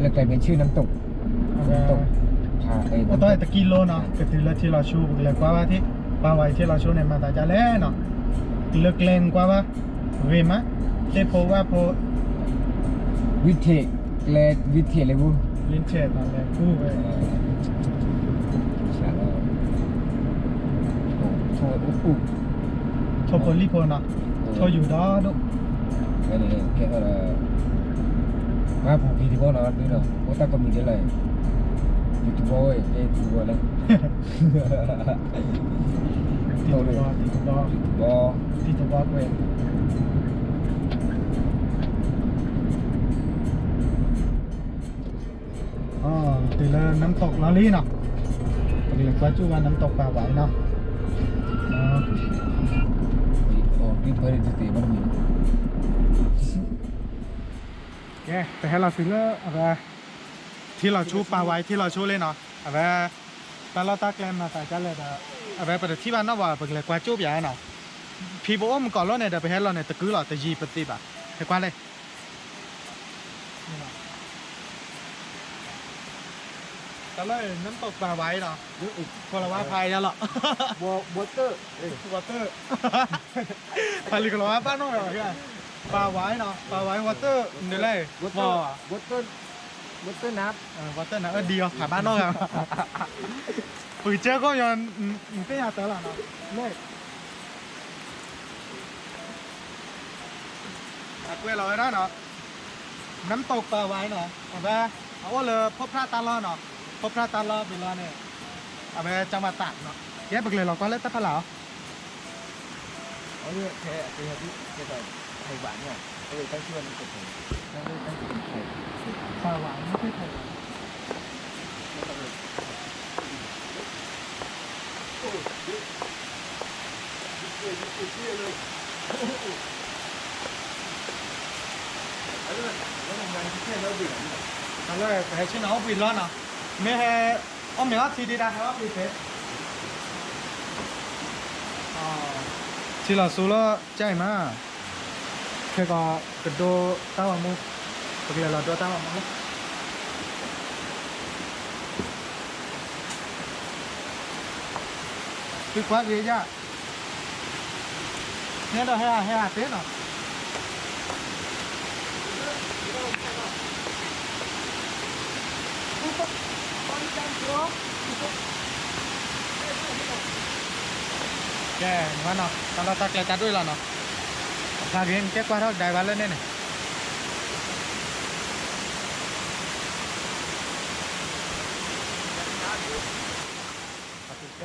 แล้วกลายเป็นชื่อน้ำตกน้ำตกผาเอ้ยโอ้ตอนตะกี้โลเนาะก็ถือละที่เราชูเลยกว่าว่าที่ปาไว้ที่เราชูในมาตาจะแล้วเนาะเลือกเลนกว่าว่าเวมะเทโพว่าโพวิเทกแลวิเทกเลยกูลินเชตนั่นแหละกู้ไปใช่แล้วโอ้โทษอุ๊บอุ๊บโทโพลิโพเนาะโทอยู่ดอดุ cái này cái gọi là ba phụ kỳ thì có nó đi đâu có ta còn mình thế này youtube ơi đây youtube đây ติดตัวติดตัว youtube ติดตัวเว้ยอ๋อติดเลยน้ำตกลอรี่เนาะติดเลยกว่าจูว่าน้ำตกปลาไหวเนาะอ๋อ oh đi tới đây thì bắt mình แกแต่ให้เราซื้อเลอะอะไรที่เราชูปลาไว้ที่เราชูเลยเนาะอะไรปลาเราตาแกลมมาใส่กันเลยแต่อะไรประที่บ้านนอกว่าเป็นเลยกว่าจูบใหญ่เนาะพี่บอกว่ามันก่อนเราเนี่ยเดี๋ยวไปให้เราเนี่ยตะกี้เราแต่ยีปฏิบัติให้กว่าเลยนี่เนาะแต่เลยน้ำตกปลาไว้เนาะพลว่าพายแล้วหรอ water วอเตอร์พาลิกลว่าบ้านนอกเหรอแก ปลาไว้เนาะปลาไว้วอเตอร์นี่เลยบ่อ water water nắp เออวอเตอร์นะเออดีอะผ่านบ้านนอกอะปุ๋ยเจ้าก็ยังอืมอืมเป็นยาเตอร์ละเนาะเลยอักเวเราไว้นะเนาะน้ำตกปลาไว้เนาะเอาไปเอาว่าเลยพบพระตาลอเนาะพบพระตาลอเป็นลอเนี่ยเอาไปจังหวัดตากเนาะแกไปเลยเราก็เล่นตะพะเหลา ở đây thế thì là cái cái thầy bạn nha cái này tăng chưa nó cực thầy nó đây tăng cực thầy ปลาหวานไม่ใช่ไข่หวานตอนแรกให้ชื่อน้องปิดร้อนเนาะไม่ให้อ้อมเหมียวทีดีได้ครับปิดเพชรอ๋อที่เราสู้แล้วใจมากแค่ก็กระโดดต้าวมุกปกติเราโดดต้าวมุกคือควาดีจ้ะเนี่ ยเราให้อาให้อาเต้นเนาะแกมันเนาะตอนเราตักเลยจัดด้ว ยแล้วเนาะถ้าเรียนแกกว่าเท่าได้วันแล้วเนี่ยแก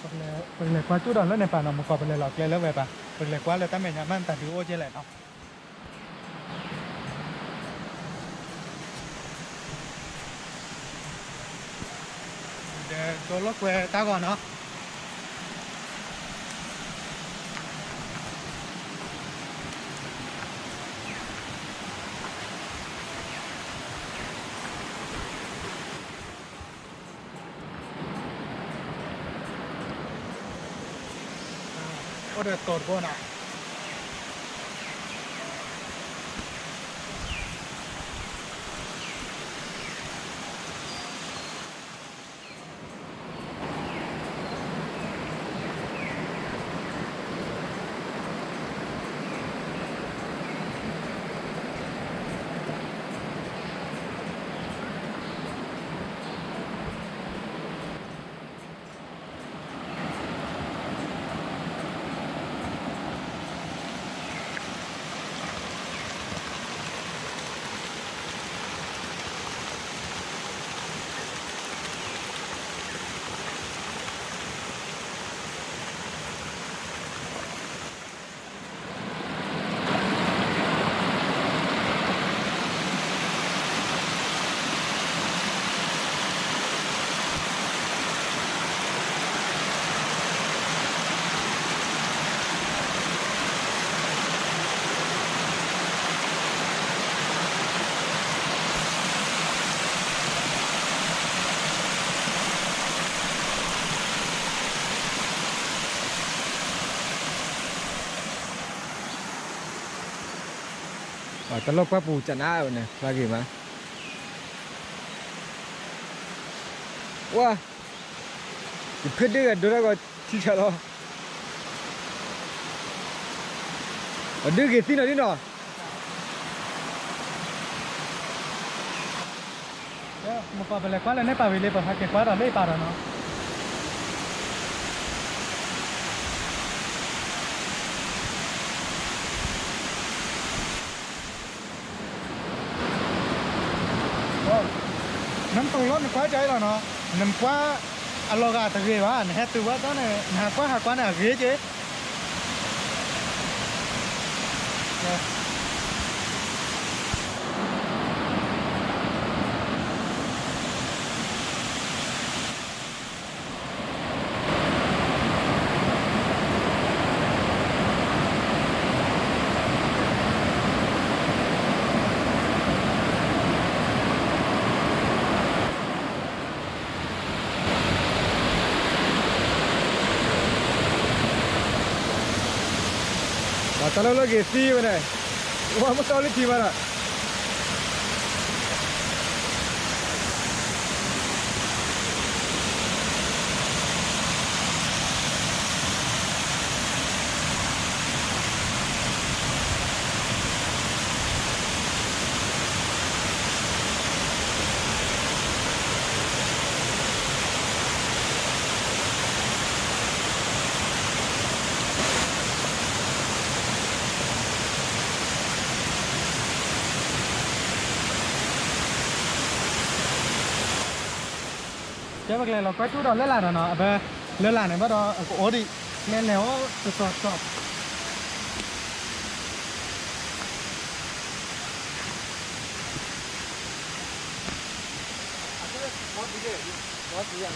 เป็นเลยเป็นเลยกว่าจุดอ่อนแล้วในป่าเนาะมันก็เป็นเลยหลอกเลยแล้ วไတလောက်ပတ်ပူကျနာရောနဲ့လာကြည့်မှာဝါဒီဖစ်တဲ့ဒရကချီချတော့အဒီကစီနော်ဒီနော်မပါဘယ်ကွာလည်းနဲ့ပါပဲလေပါဟာကကွာတော့လေးပါတော့နော်ำตกรถมันกว้าใจแล้วเนาะน้ำกว้าอลอกาตะเ chế bạc này là quét chút đó lên là nó. À, về lên là này bắt đầu ở cổ đi. Nên nếu từ từ từ có gì là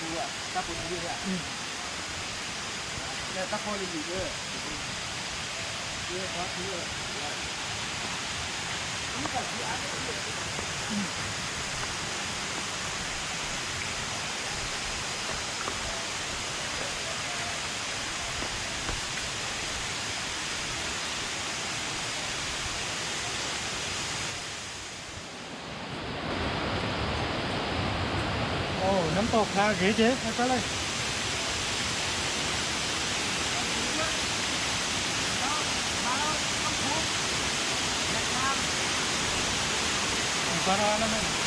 gì à ta cũng gì à để ta coi gì chứ chưa có ừ. gì à 남쪽다 계제 할까래 바나나는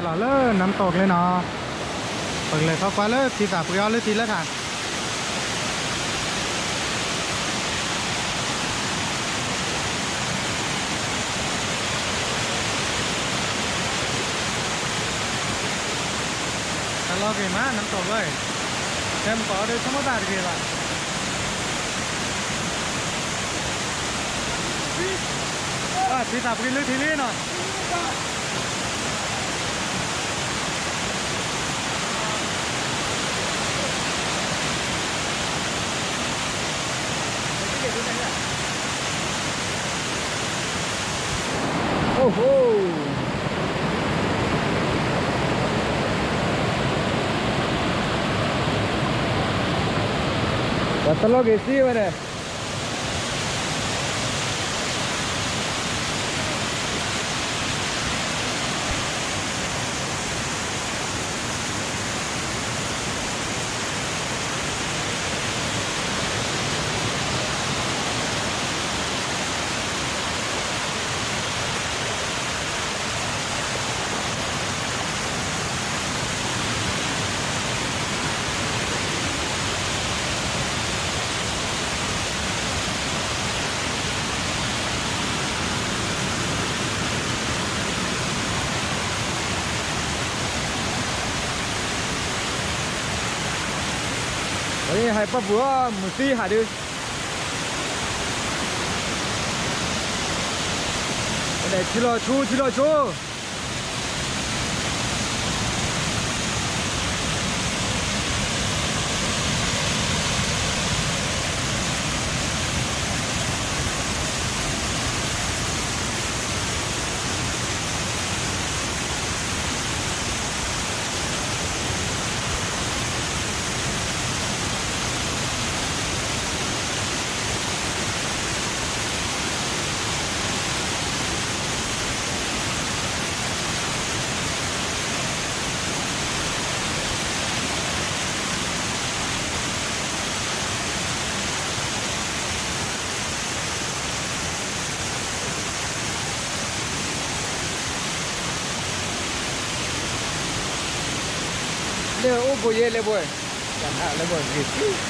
了。โอ้น้ำตกคาเก๋เจ๊ไปเลยบารานะมันเลาเลยน้ำตกเลยเนาะเปิดเลยเข้าไปเลยทีสามปยอเลยทีและทางตลอดเลยมาน้ำตกเลยเต็มปอดเลยธรรมดาเลยล่ะทีสามปยอเลยทีนี้เนาะ 哦吼！我等了 hai bắp vừa một tí hả đi để chỉ lo chú chỉ lo chú กูเย่เดี๋ยบุยเลยบุยอย่างนั้นเลยบุย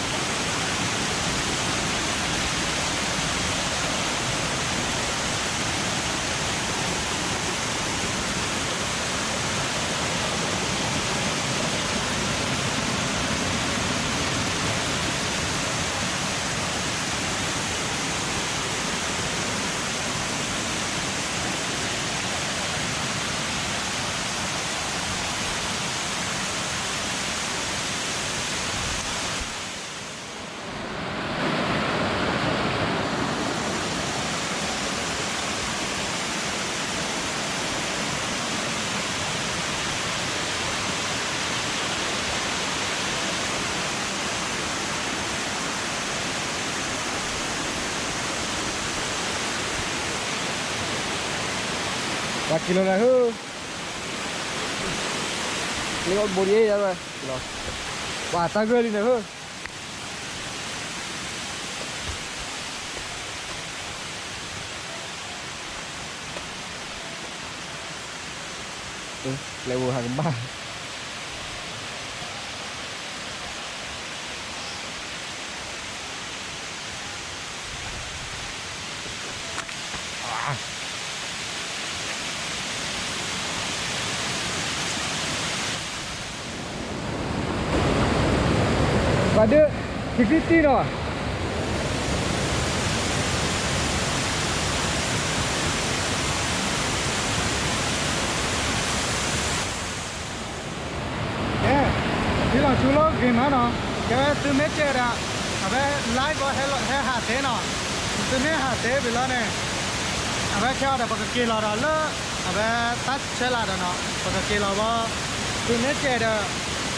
kilo này hư. Lấy con bột gì ra rồi. Kilo Quả ta gơi đi này hư. Ừ, lấy bộ hàng ba. ဒီကိတီတော့ဒီလောက်ချူလို့ခင်မနော်ကဲသူမဲကျတာအဘဲ live ကိုဟဲဟဲဟာတဲ့နော်သူမဲဟာတဲ့ဘယ်လိုနဲ့အဘဲချောက်တာပကကေလာတော့လားအဘဲတတ်ချဲလာတော့နော်ပကကေလာပါသူမဲကျတဲ့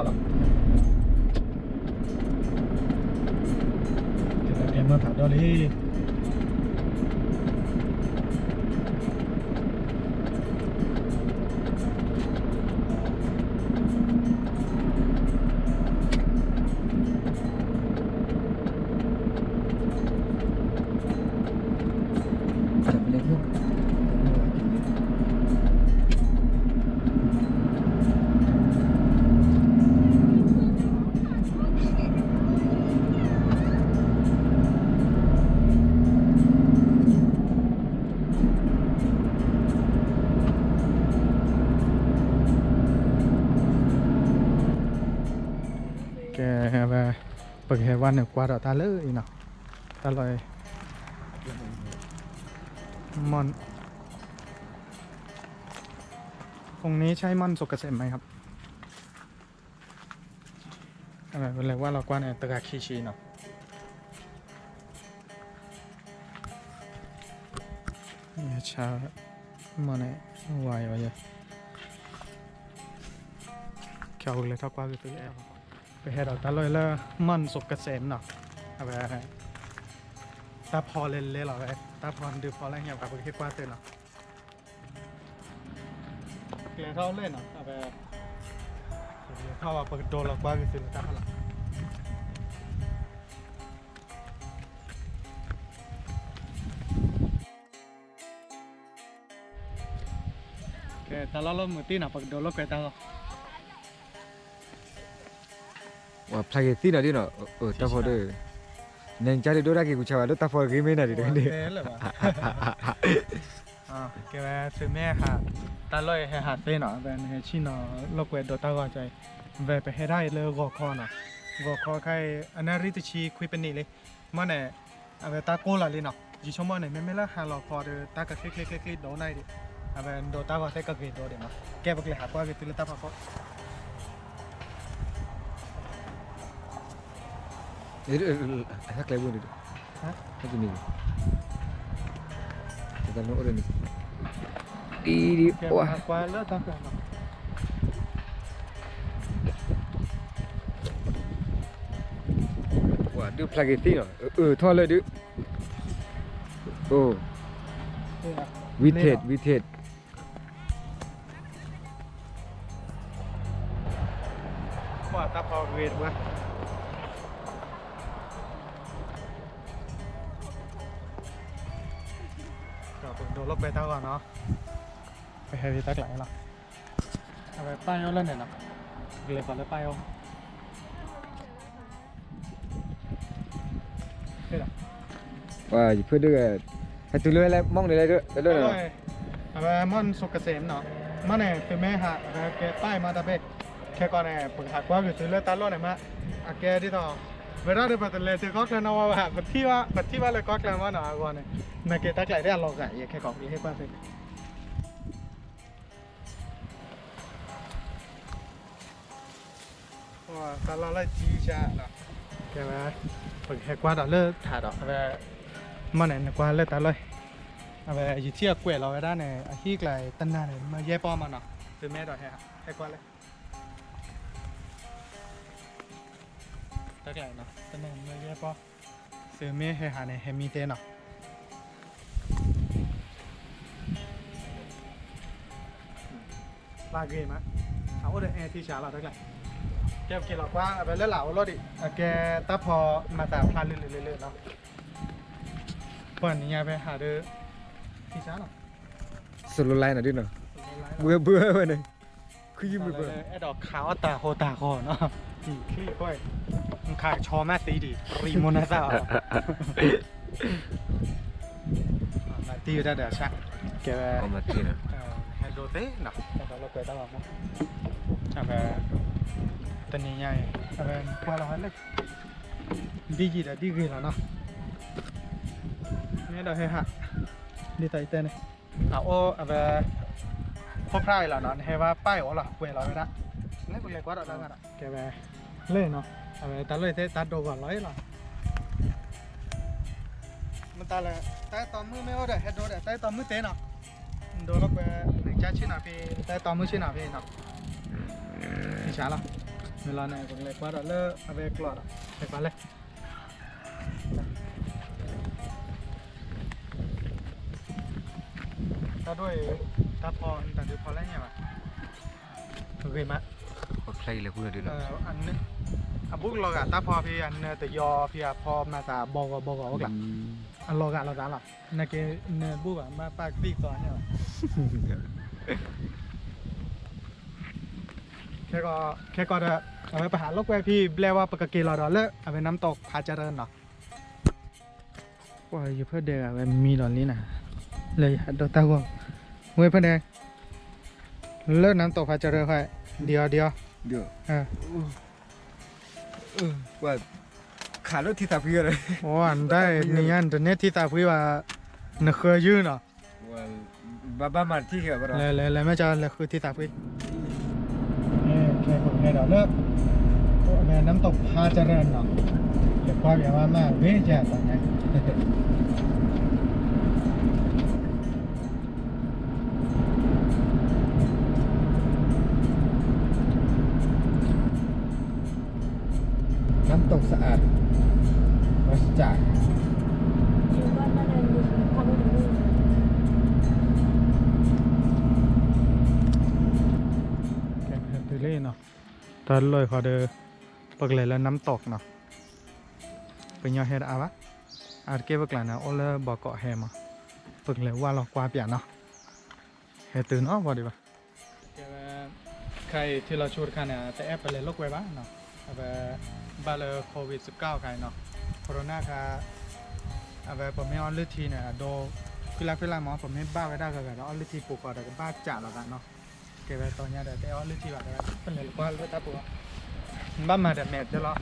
บหรอกเดี๋ยวเราเกลือเมื่อผัดโดน แค่วันเนี่ยกว่าดอกตาเลยเนาะตาลอยมอนตรงนี้ใช่มอนสุกเกษมไหมครับอะไรเป็นไรว่าเรากว่าเนี่ยตะกาคีชีเนาะเนี่ยชามอนเนี่ยวายวายแค่เลยทักว่าคือตัวแอร์ ไปให้ดอกตาลอยแล้วมอนสุกเกษมเนาะเอาไปตาพอเล่นเลยเหรอไอ้ตาพอดูพอแล้วเหี่ยวกับไปคิดว่าเตือนเนาะเกลียเข้าเล่นอะเอาไปเข้าว่าเปิดโดนหลอกบ้าคือสิลจ้าพลังโอเคแต่เราลมือตีน่ะเปิดโดนหลอ ว่าพลายตีน่ะดิเนาะเออตาฟอร์เดเนนจาริโดรากิกูชาวดูตาฟอร์กิเมน่ะดิเด้เด้อ่าเกว่าซึเมค่ะตาลอยเฮหาเต้เนาะเป็นเฮชินเนาะโลกเวดตาก็ใจเวไปเฮได้เลยกอคอเนาะกอคอใครอันนั้นริตชีคุยเป็นนี่เลยมันเนี่ยเวาตาโกละเลยเนาะยี่ชั่วโมงเนี่ยไม่ไม่ละหาหลอกพอเดตากระคลิกคลิกคลิกโดนได้ดิเอาไปโดตาก็ใส่ก็ะเกดโดเดี๋ยวมาแก้บอกเลยหากว่าเกตุลตาพ่อ ก็ esa clave bonito Hả? Hadi ni. Kita no ore ni. Iri แก wah หากว่าเลิกตาก็เนาะ wah du plage tina. Eh tho le du. Oh นี่นะวิเทศวิเทศว่าตาพอเวทวะ ไปให้พี่ตักไหลหรอเอาไปป้ายเอาแล้วเนี่ยเนาะเลยก่อนเลยป้ายเอาเฮ้ยล่ะ wah ipö du ha tu le le mong le le du le อ le ร่ no อยเอาไปมันสุกเกษมเนาะมันเนี่ยคือแม่หาเอาไปแกป้ายมาตะเบกแค่ก่อนเนี่ยเปิดหักว่าคือซื้อเลือดตาล้อเนี่ยมาอาแกที่ต่อเวลาเดี๋ยวไปตะเลซื้อก็แค่นว่าว่าปฏิว่าปฏิว่าเลยก็แค่ว่าเนาะก่อนเนี่ยมาเกตักไหลได้ลองกันอย่าแค่กอกอย่าให้ป้าสิว่า โอ้哇，咱拉来几下了？给吧，不给瓜ก了，他到，呗，没呢，瓜了他了，呗，一天过了，咱呢，一个来等那呢，没也帮忙呢，对面到下，还瓜了。ตะแกว่าเลยมาแย่ป้อมมาเนาะตะแม่ไมาแย่ป้อซื้อเมฆให้หาในเฮมีเตเนาะลาเกมะเอาเดอแอร์ที่ชาเราตะแก่ เก็บกินหรอกว่างเอาไปเล่นเหล่ารถดิเอาแกตาพอมาแต่พานเรื่อยๆเนาะเปินี่ยไปหาเด้อที่ช้าหรอสุดรุนแรงหน่อยดิเนาะเบื่อเบื่อไปเลยคือยิ่มเบื่อไอ้ดอกขาวตาโหตาคอเนาะดีขี้ค่อยมันขายชอแม่ตีดีรีมอนาซ่าตีอยู่ได้เดี๋ยวชักแกเอามาตีนะให้ดูเต้เนาะแต่เราเคยตั้งหลักมั้ไป นตาเลยแต่ตอนมือไม่เอาเด้เฮ็ดโดเด้แต่ตอนมือเตะเนาะโดนแล้วไปหนึ่งจ้าชิ้นอะพี่แต่ตอนมือชิ้นอะพี่เนาะพี่ช้าล่ะเวลาไหนกูเลยกว่า ดอกเลิกเอาไปกลอดอะไปกว่าเลยตาด้วยตาพรตาดูพอแล้วเนี่ยว่ะโอเคมั้ย oh play le ku le du เอ่ no ออันนี้อะบุกลอกอะตาพอพี่อันเนแต่ยอพี่อะพอมาตาบอกบอกบอกกันอันลอกอะลอกอะล่ะนักเกเนบุกอะมาปากตีก่อนเนี่ยว่ะ แค่ก็แค่ก็เด้อเอาไปหาลูกแวพี่แปลว่าปกติเราดอเลเอาไปน้ำตกพาเจริญเนาะว่าอยู่เพื่อเดือมันมีตอนนี้นะเลยหัดดตาว่าเว้ยเพื่อนเดงเลิกน้ำตกพาเจริญค่อย Dạ. เดียวเดียว Dia. เออ Uh. Wah. เออ Uh. ขาดรถที่ตาเพื่อเลยโอ้อันได้นี่อันเด net ที่ตาพุยว่าเนเคยยืนเนาะว่าบ้าบ้ามาที่เกี่ยวกับเราเลยเลยเลยไม่จะเลยคือที่ตาพุยนี่ แค่ผมให้ดอกเลิกโอ้แม่น้ำตกพาเจริญเนาะเดี๋ยวความอย่างว่ามากเว้ยแจ๊ตอนนี้น้ำตกสะอาดวัชจัก เลยขอเดอปกเลยแล้วน้ำตกเนาะเป็นยอเฮดอาวะอาร์เก็บกลานะโอเลบอกเกาะแฮมาปกเลยว่าเรากว่าเปียเนาะเฮตื่นเนาะพอดีป่ะใครที่เราชูดกันเนี่ยแต่แอปไปเลยลกไว้บ้างเนาะแบบบาเลโควิด -19 ใครเนาะโคโรนาค่ะแบบผมไม่ออนลิทีเนี่ยโดพิลาพิลาหมอผมไม่บ้าไว้ได้ก็แบบออนลิทีปลูกก่อนแต่ก็บ้าจ่าแล้วกันเนาะ que ve toña de teo le tiba de con el cual está pu va ma de met de lo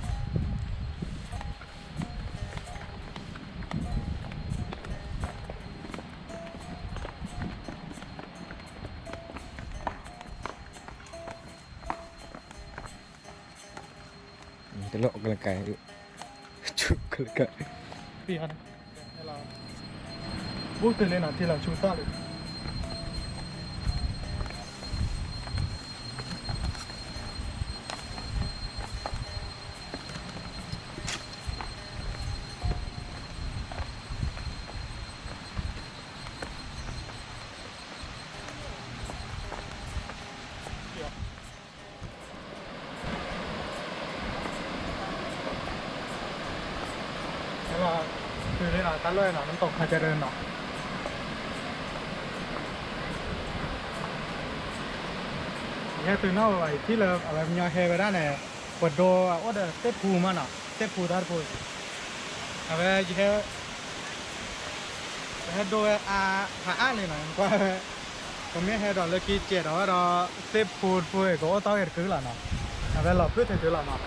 จะเลาะกันไกลชุบกันไกล ปีฮันให้เราพูดถึงเลยนะที่เราชูต้าเลย แล้วก็ คือเลยนะตั้งเลยน้ำตกพาเจริญเนาะแค่ตื่นเท่าไหร่ที่เราอะไรมีเฮไปได้เนี่ยปวดโดอะโอ้เดเตปูมันเนาะเตปูทัดปูอะไรยี่แค่แค่โดอาหาอ่านเลยนะว่าผมไม่ให้ดอกเล็กกี้เจ็ดหรอเราเตปูปูก็ต้องเอ็ดคือละเนาะอะไรเราพูดถึงคือละเนาะ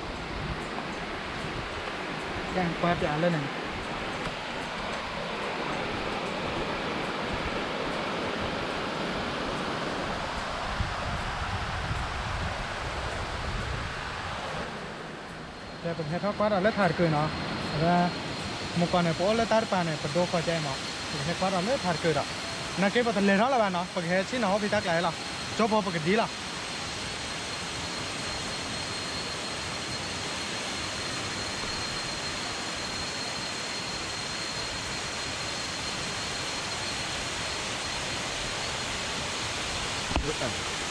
ยังกว่าจะอ่านเลยหนึ่ง แต่เป็นแค่ทอดกวาดเอาเลือดถาดเกินเนาะว่ามุกก่อนเนี่ยพอเลือดตาดปานเนี่ยปดโดคอใจเนาะเป็นแค่กวาดเอาเลือดถาดเกินอะนักเก็บปัตตานีเนาะละบ้านเนาะปกแค่ชิ้นเนาะพี่ตักไหลล่ะจบพอปกติล่ะโอเคอะเบอีพีเลิกคิดว่าไม่หาลบไปดีดาเดปกติโดระเนาะอะเบตลอดเดน้ำตกพาเจริญเนาะตลอดที่ตลอดแพ้หาไปแล้วปกติเรากระดักเลยที่หรอเด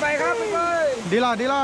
ไปครับไปดีละดีละ